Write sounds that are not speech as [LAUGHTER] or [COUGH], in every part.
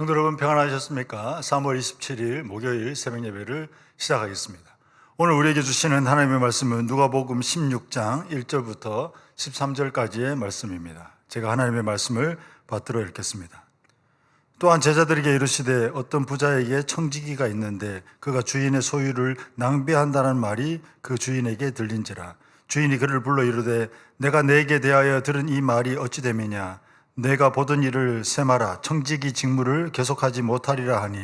성도 여러분 평안하셨습니까? 3월 27일 목요일 새벽 예배를 시작하겠습니다. 오늘 우리에게 주시는 하나님의 말씀은 누가복음 16장 1절부터 13절까지의 말씀입니다. 제가 하나님의 말씀을 받들어 읽겠습니다. 또한 제자들에게 이르시되 어떤 부자에게 청지기가 있는데 그가 주인의 소유를 낭비한다는 말이 그 주인에게 들린지라 주인이 그를 불러 이르되 내가 내게 대하여 들은 이 말이 어찌 됨이냐 내가 보던 일을 세마라 청지기 직무를 계속하지 못하리라 하니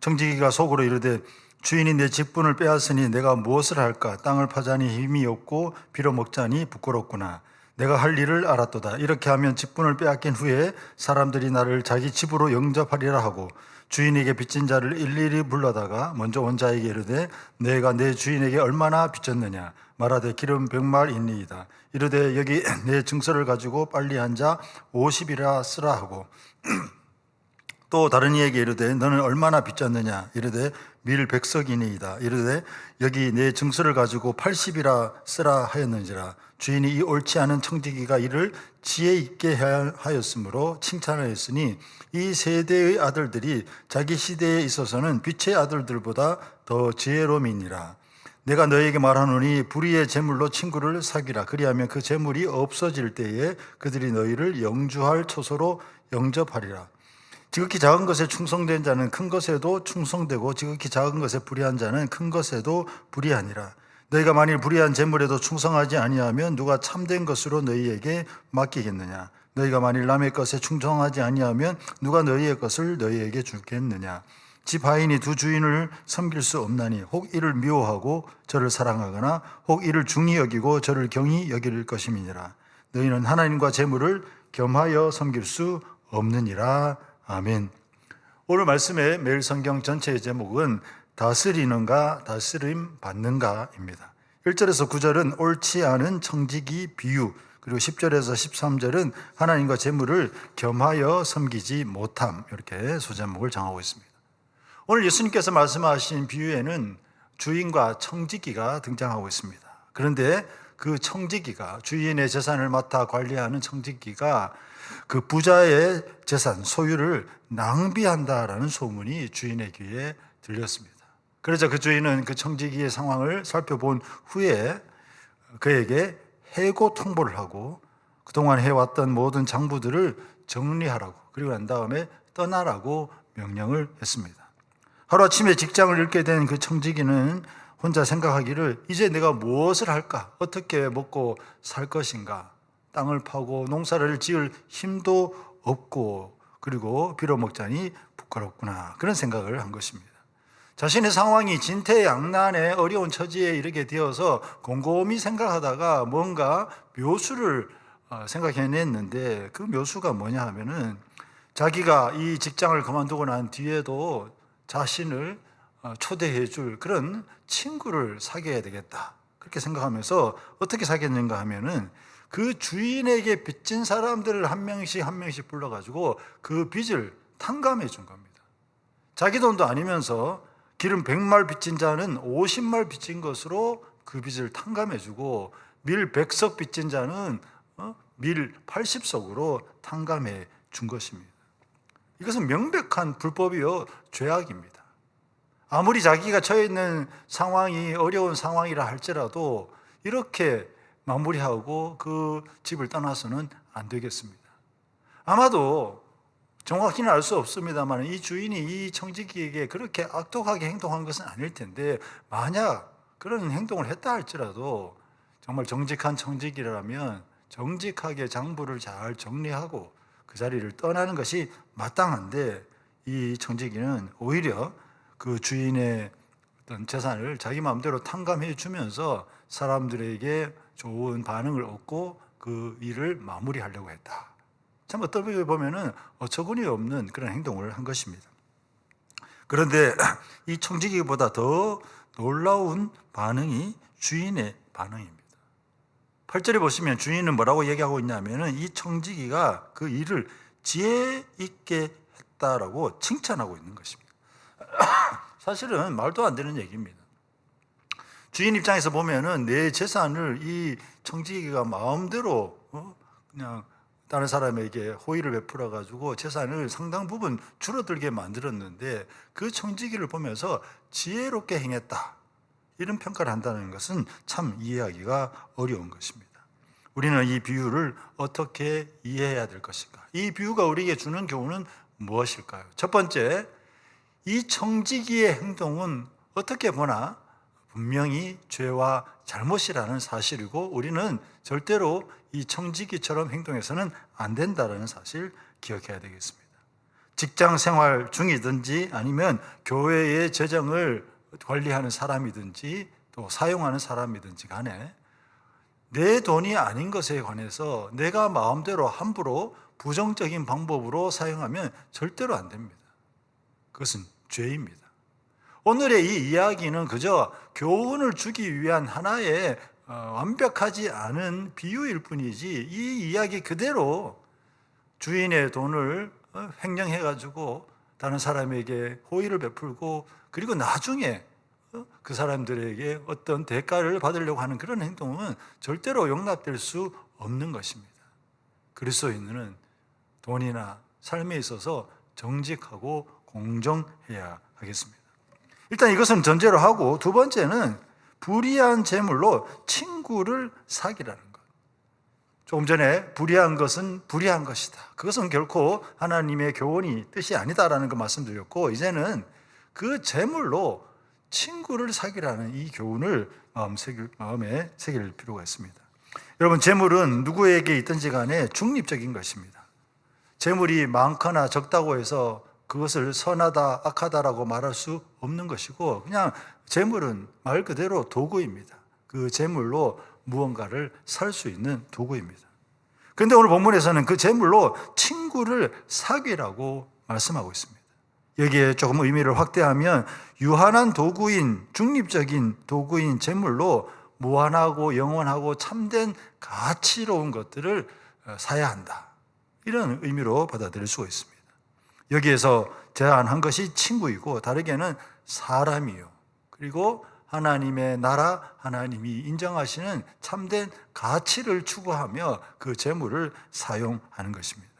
청지기가 속으로 이르되 주인이 내 직분을 빼앗으니 내가 무엇을 할까? 땅을 파자니 힘이 없고 빌어 먹자니 부끄럽구나. 내가 할 일을 알았도다. 이렇게 하면 직분을 빼앗긴 후에 사람들이 나를 자기 집으로 영접하리라 하고 주인에게 빚진 자를 일일이 불러다가 먼저 원자에게 이르되 내가 내 주인에게 얼마나 빚졌느냐? 말하되 기름 백말 있니이다. 이르되 여기 [CLEARS THROAT] 내 증서를 가지고 빨리 한자 50이라 쓰라 하고 [CLEARS THROAT] 또 다른 이에게 이르되 너는 얼마나 빚졌느냐? 이르되 밀 백석이니이다. 이르되 여기 내 증서를 가지고 80이라 쓰라 하였는지라. 주인이 이 옳지 않은 청지기가 이를 지혜 있게 하였으므로 칭찬하였으니 이 세대의 아들들이 자기 시대에 있어서는 빛의 아들들보다 더 지혜로움이니라. 내가 너에게 말하노니 불의의 재물로 친구를 사귀라. 그리하면 그 재물이 없어질 때에 그들이 너희를 영주할 초소로 영접하리라 지극히 작은 것에 충성된 자는 큰 것에도 충성되고 지극히 작은 것에 불의한 자는 큰 것에도 불의하니라. 너희가 만일 불의한 재물에도 충성하지 아니하면 누가 참된 것으로 너희에게 맡기겠느냐? 너희가 만일 남의 것에 충성하지 아니하면 누가 너희의 것을 너희에게 주겠느냐? 집 하인이 두 주인을 섬길 수 없나니 혹 이를 미워하고 저를 사랑하거나 혹 이를 중히 여기고 저를 경히 여길 것임이니라. 너희는 하나님과 재물을 겸하여 섬길 수 없느니라. 아멘. 오늘 말씀의 매일 성경 전체의 제목은 다스리는가 다스림 받는가입니다. 1절에서 9절은 옳지 않은 청지기 비유, 그리고 10절에서 13절은 하나님과 재물을 겸하여 섬기지 못함 이렇게 소제목을 정하고 있습니다. 오늘 예수님께서 말씀하신 비유에는 주인과 청지기가 등장하고 있습니다. 그런데 그 청지기가 주인의 재산을 맡아 관리하는 청지기가 그 부자의 재산, 소유를 낭비한다라는 소문이 주인의 귀에 들렸습니다. 그래서 그 주인은 그 청지기의 상황을 살펴본 후에 그에게 해고 통보를 하고 그동안 해왔던 모든 장부들을 정리하라고 그리고 난 다음에 떠나라고 명령을 했습니다. 하루아침에 직장을 잃게 된 그 청지기는 혼자 생각하기를 이제 내가 무엇을 할까? 어떻게 먹고 살 것인가? 땅을 파고 농사를 지을 힘도 없고 그리고 빌어먹자니 부끄럽구나. 그런 생각을 한 것입니다. 자신의 상황이 진퇴양난의 어려운 처지에 이르게 되어서 곰곰이 생각하다가 뭔가 묘수를 어, 생각해냈는데 그 묘수가 뭐냐 하면은 자기가 이 직장을 그만두고 난 뒤에도 자신을 어, 초대해 줄 그런 친구를 사귀어야 되겠다. 그렇게 생각하면서 어떻게 사귀었는가 하면은 그 주인에게 빚진 사람들을 한 명씩 한 명씩 불러가지고 그 빚을 탕감해 준 겁니다. 자기 돈도 아니면서 기름 100말 빚진 자는 50말 빚진 것으로 그 빚을 탕감해 주고 밀 100석 빚진 자는 어? 밀 80석으로 탕감해 준 것입니다. 이것은 명백한 불법이요 죄악입니다. 아무리 자기가 처해 있는 상황이 어려운 상황이라 할지라도 이렇게 마무리하고 그 집을 떠나서는 안 되겠습니다. 아마도 정확히는 알 수 없습니다만 이 주인이 이 청지기에게 그렇게 악독하게 행동한 것은 아닐 텐데 만약 그런 행동을 했다 할지라도 정말 정직한 청지기라면 정직하게 장부를 잘 정리하고 그 자리를 떠나는 것이 마땅한데 이 청지기는 오히려 그 주인의 어떤 재산을 자기 마음대로 탕감해 주면서 사람들에게 좋은 반응을 얻고 그 일을 마무리하려고 했다. 참 어떻게 보면은 어처구니 없는 그런 행동을 한 것입니다. 그런데 [CLEARS THROAT] 이 청지기보다 더 놀라운 반응이 주인의 반응입니다. 8절에 보시면 주인은 뭐라고 얘기하고 있냐면은 이 청지기가 그 일을 지혜 있게 했다라고 칭찬하고 있는 것입니다. [CLEARS THROAT] 사실은 말도 안 되는 얘기입니다. 주인 입장에서 보면은 내 재산을 이 청지기가 마음대로 어? 그냥 다른 사람에게 호의를 베풀어 가지고 재산을 상당 부분 줄어들게 만들었는데 그 청지기를 보면서 지혜롭게 행했다. 이런 평가를 한다는 것은 참 이해하기가 어려운 것입니다. 우리는 이 비유를 어떻게 이해해야 될 것인가? 이 비유가 우리에게 주는 교훈은 무엇일까요? 첫 번째, 이 청지기의 행동은 어떻게 보나 분명히 죄와 잘못이라는 사실이고 우리는 절대로 이 청지기처럼 행동해서는 안 된다는 사실 기억해야 되겠습니다. 직장 생활 중이든지 아니면 교회의 재정을 관리하는 사람이든지 또 사용하는 사람이든지 간에 내 돈이 아닌 것에 관해서 내가 마음대로 함부로 부정적인 방법으로 사용하면 절대로 안 됩니다. 그것은 죄입니다. 오늘의 이 이야기는 그저 교훈을 주기 위한 하나의 어, 완벽하지 않은 비유일 뿐이지 이 이야기 그대로 주인의 돈을 어, 횡령해 가지고 다른 사람에게 호의를 베풀고 그리고 나중에 어, 그 사람들에게 어떤 대가를 받으려고 하는 그런 행동은 절대로 용납될 수 없는 것입니다. 그리스도인은 돈이나 삶에 있어서 정직하고 공정해야 하겠습니다. 일단 이것은 전제로 하고 두 번째는 불의한 재물로 친구를 사기라는 것. 조금 전에 불의한 것은 불의한 것이다. 그것은 결코 하나님의 교훈이 뜻이 아니다라는 거 말씀드렸고 이제는 그 재물로 친구를 사기라는 이 교훈을 마음 새길, 마음에 새길 필요가 있습니다. 여러분 재물은 누구에게 있든지 간에 중립적인 것입니다. 재물이 많거나 적다고 해서 그것을 선하다, 악하다라고 말할 수 없는 것이고 그냥 재물은 말 그대로 도구입니다. 그 재물로 무언가를 살 수 있는 도구입니다. 그런데 오늘 본문에서는 그 재물로 친구를 사귀라고 말씀하고 있습니다. 여기에 조금 의미를 확대하면 유한한 도구인 중립적인 도구인 재물로 무한하고 영원하고 참된 가치로운 것들을 어, 사야 한다. 이런 의미로 받아들일 수가 있습니다. 여기에서 제안한 것이 친구이고 다르게는 사람이요. 그리고 하나님의 나라, 하나님이 인정하시는 참된 가치를 추구하며 그 재물을 사용하는 것입니다.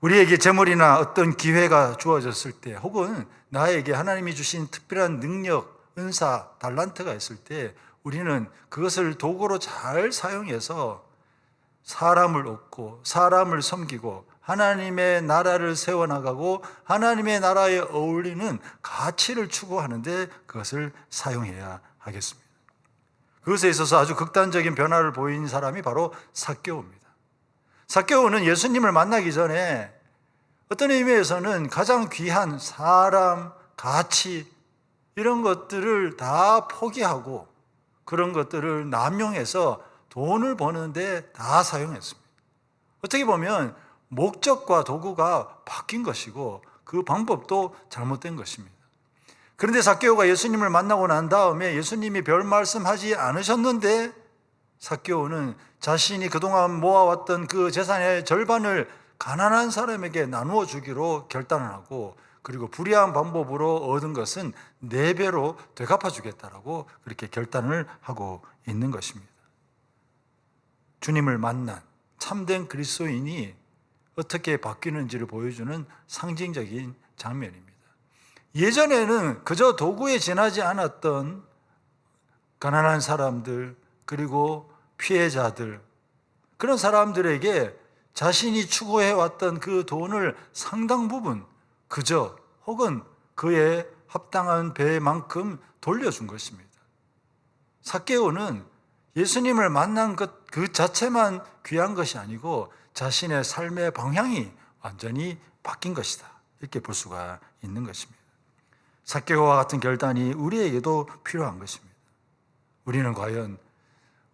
우리에게 재물이나 어떤 기회가 주어졌을 때 혹은 나에게 하나님이 주신 특별한 능력, 은사, 달란트가 있을 때 우리는 그것을 도구로 잘 사용해서 사람을 얻고 사람을 섬기고 하나님의 나라를 세워나가고 하나님의 나라에 어울리는 가치를 추구하는데 그것을 사용해야 하겠습니다. 그것에 있어서 아주 극단적인 변화를 보인 사람이 바로 사개오입니다. 사개오는 예수님을 만나기 전에 어떤 의미에서는 가장 귀한 사람, 가치 이런 것들을 다 포기하고 그런 것들을 남용해서 돈을 버는데 다 사용했습니다. 어떻게 보면 목적과 도구가 바뀐 것이고 그 방법도 잘못된 것입니다. 그런데 사케오가 예수님을 만나고 난 다음에 예수님이 별 말씀하지 않으셨는데 사케오는 자신이 그동안 모아왔던 그 재산의 절반을 가난한 사람에게 나누어 주기로 결단을 하고 그리고 불의한 방법으로 얻은 것은 네 배로 되갚아 주겠다라고 그렇게 결단을 하고 있는 것입니다. 주님을 만난 참된 그리스도인이 어떻게 바뀌는지를 보여주는 상징적인 장면입니다. 예전에는 그저 도구에 지나지 않았던 가난한 사람들, 그리고 피해자들, 그런 사람들에게 자신이 추구해왔던 그 돈을 상당 부분 그저 혹은 그에 합당한 배만큼 돌려준 것입니다. 사케오는 예수님을 만난 것 그 자체만 귀한 것이 아니고 자신의 삶의 방향이 완전히 바뀐 것이다. 이렇게 볼 수가 있는 것입니다. 사케오와 같은 결단이 우리에게도 필요한 것입니다. 우리는 과연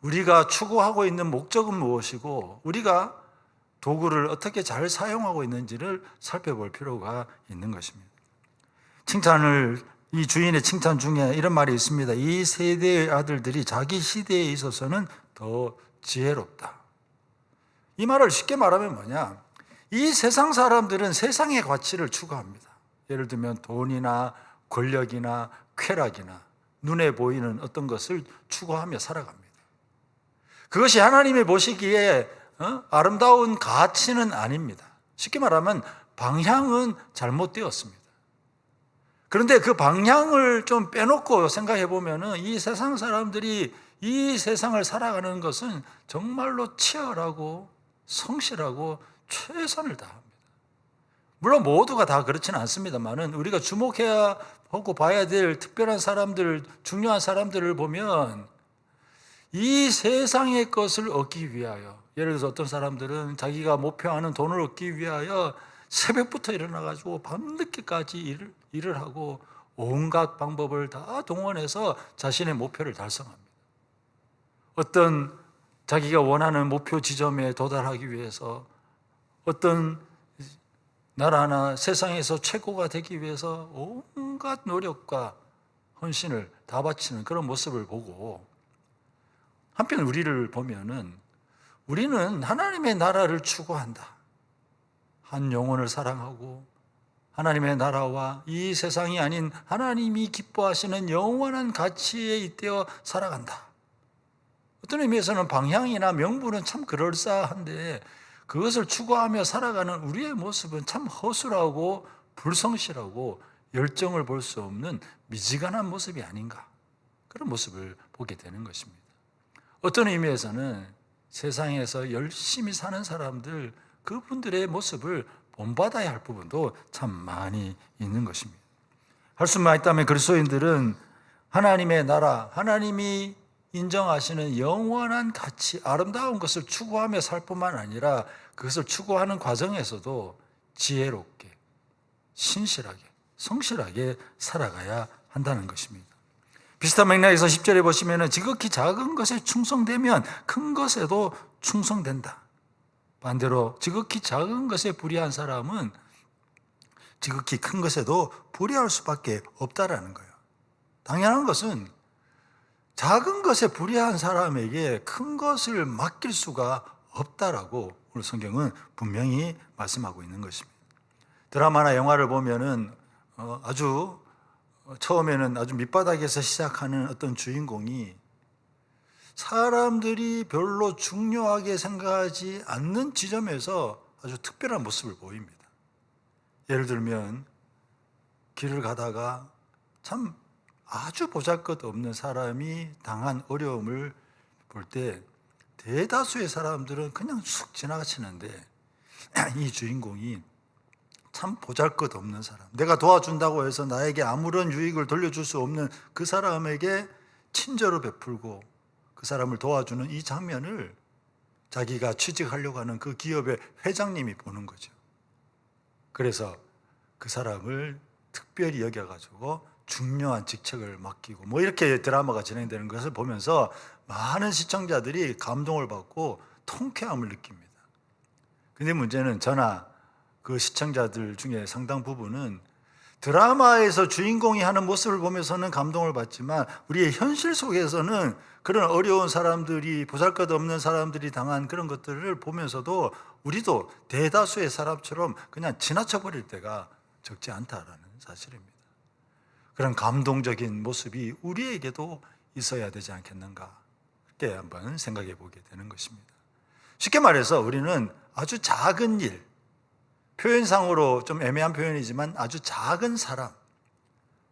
우리가 추구하고 있는 목적은 무엇이고 우리가 도구를 어떻게 잘 사용하고 있는지를 살펴볼 필요가 있는 것입니다. 칭찬을 이 주인의 칭찬 중에 이런 말이 있습니다. 이 세대의 아들들이 자기 시대에 있어서는 더 지혜롭다. 이 말을 쉽게 말하면 뭐냐? 이 세상 사람들은 세상의 가치를 추구합니다. 예를 들면 돈이나 권력이나 쾌락이나 눈에 보이는 어떤 것을 추구하며 살아갑니다. 그것이 하나님의 보시기에 어? 아름다운 가치는 아닙니다. 쉽게 말하면 방향은 잘못되었습니다. 그런데 그 방향을 좀 빼놓고 생각해 보면은 이 세상 사람들이 이 세상을 살아가는 것은 정말로 치열하고 성실하고 최선을 다합니다. 물론 모두가 다 그렇지는 않습니다만은 우리가 주목해야 하고 봐야 될 특별한 사람들, 중요한 사람들을 보면 이 세상의 것을 얻기 위하여 예를 들어서 어떤 사람들은 자기가 목표하는 돈을 얻기 위하여 새벽부터 일어나가지고 밤늦게까지 일을, 일을 하고 온갖 방법을 다 동원해서 자신의 목표를 달성합니다. 어떤 자기가 원하는 목표 지점에 도달하기 위해서 어떤 나라나 세상에서 최고가 되기 위해서 온갖 노력과 헌신을 다 바치는 그런 모습을 보고 한편 우리를 보면은 우리는 하나님의 나라를 추구한다. 한 영혼을 사랑하고 하나님의 나라와 이 세상이 아닌 하나님이 기뻐하시는 영원한 가치에 잇대어 살아간다. 어떤 의미에서는 방향이나 명분은 참 그럴싸한데 그것을 추구하며 살아가는 우리의 모습은 참 허술하고 불성실하고 열정을 볼 수 없는 미지근한 모습이 아닌가 그런 모습을 보게 되는 것입니다. 어떤 의미에서는 세상에서 열심히 사는 사람들 그분들의 모습을 본받아야 할 부분도 참 많이 있는 것입니다. 할 수만 있다면 그리스도인들은 하나님의 나라, 하나님이 인정하시는 영원한 가치, 아름다운 것을 추구하며 살 뿐만 아니라 그것을 추구하는 과정에서도 지혜롭게, 신실하게, 성실하게 살아가야 한다는 것입니다. 비슷한 맥락에서 10절에 보시면 지극히 작은 것에 충성되면 큰 것에도 충성된다. 반대로 지극히 작은 것에 불의한 사람은 지극히 큰 것에도 불의할 수밖에 없다라는 거예요. 당연한 것은 작은 것에 불의한 사람에게 큰 것을 맡길 수가 없다라고 오늘 성경은 분명히 말씀하고 있는 것입니다. 드라마나 영화를 보면은 어, 아주 처음에는 아주 밑바닥에서 시작하는 어떤 주인공이 사람들이 별로 중요하게 생각하지 않는 지점에서 아주 특별한 모습을 보입니다. 예를 들면 길을 가다가 참 아주 보잘것 없는 사람이 당한 어려움을 볼 때 대다수의 사람들은 그냥 쑥 지나치는데 [CLEARS THROAT] 이 주인공이 참 보잘것 없는 사람, 내가 도와준다고 해서 나에게 아무런 유익을 돌려줄 수 없는 그 사람에게 친절을 베풀고 그 사람을 도와주는 이 장면을 자기가 취직하려고 하는 그 기업의 회장님이 보는 거죠. 그래서 그 사람을 특별히 여겨가지고 중요한 직책을 맡기고 뭐 이렇게 드라마가 진행되는 것을 보면서 많은 시청자들이 감동을 받고 통쾌함을 느낍니다. 근데 문제는 저나 그 시청자들 중에 상당 부분은 드라마에서 주인공이 하는 모습을 보면서는 감동을 받지만 우리의 현실 속에서는 그런 어려운 사람들이 보잘것 없는 사람들이 당한 그런 것들을 보면서도 우리도 대다수의 사람처럼 그냥 지나쳐 버릴 때가 적지 않다라는 사실입니다. 그런 감동적인 모습이 우리에게도 있어야 되지 않겠는가? 그때 한번 생각해 보게 되는 것입니다. 쉽게 말해서 우리는 아주 작은 일, 표현상으로 좀 애매한 표현이지만 아주 작은 사람,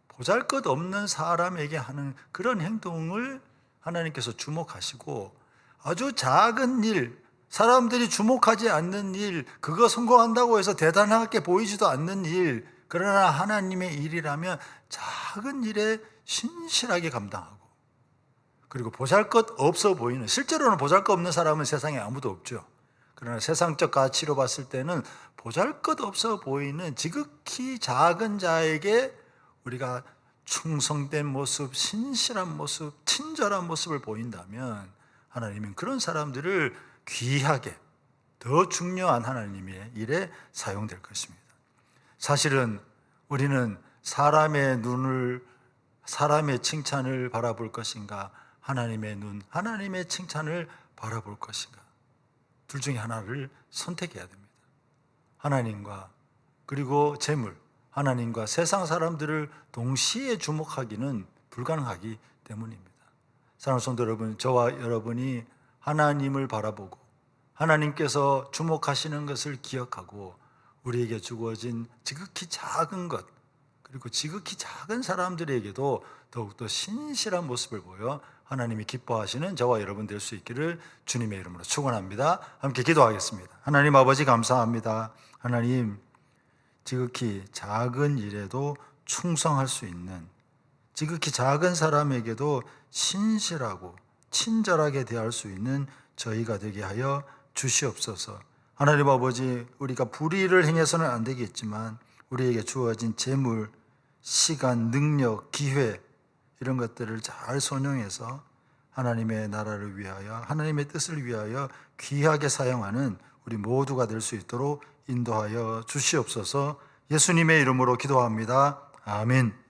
보잘 것 없는 사람에게 하는 그런 행동을 하나님께서 주목하시고 아주 작은 일, 사람들이 주목하지 않는 일, 그거 성공한다고 해서 대단하게 보이지도 않는 일, 그러나 하나님의 일이라면 작은 일에 신실하게 감당하고 그리고 보잘 것 없어 보이는 실제로는 보잘 것 없는 사람은 세상에 아무도 없죠. 그러나 세상적 가치로 봤을 때는 보잘 것 없어 보이는 지극히 작은 자에게 우리가 충성된 모습, 신실한 모습, 친절한 모습을 보인다면 하나님은 그런 사람들을 귀하게 더 중요한 하나님의 일에 사용될 것입니다. 사실은 우리는 사람의 눈을 사람의 칭찬을 바라볼 것인가 하나님의 눈, 하나님의 칭찬을 바라볼 것인가 둘 중에 하나를 선택해야 됩니다. 하나님과 그리고 재물, 하나님과 세상 사람들을 동시에 주목하기는 불가능하기 때문입니다. 사랑하는 성도 여러분, 저와 여러분이 하나님을 바라보고 하나님께서 주목하시는 것을 기억하고 우리에게 주어진 지극히 작은 것 그리고 지극히 작은 사람들에게도 더욱더 신실한 모습을 보여 하나님이 기뻐하시는 저와 여러분 될 수 있기를 주님의 이름으로 축원합니다. 함께 기도하겠습니다. 하나님 아버지 감사합니다. 하나님 지극히 작은 일에도 충성할 수 있는 지극히 작은 사람에게도 신실하고 친절하게 대할 수 있는 저희가 되게 하여 주시옵소서. 하나님 아버지, 우리가 불의를 행해서는 안 되겠지만 우리에게 주어진 재물, 시간, 능력, 기회 이런 것들을 잘 선용해서 하나님의 나라를 위하여 하나님의 뜻을 위하여 귀하게 사용하는 우리 모두가 될 수 있도록 인도하여 주시옵소서. 예수님의 이름으로 기도합니다. 아멘.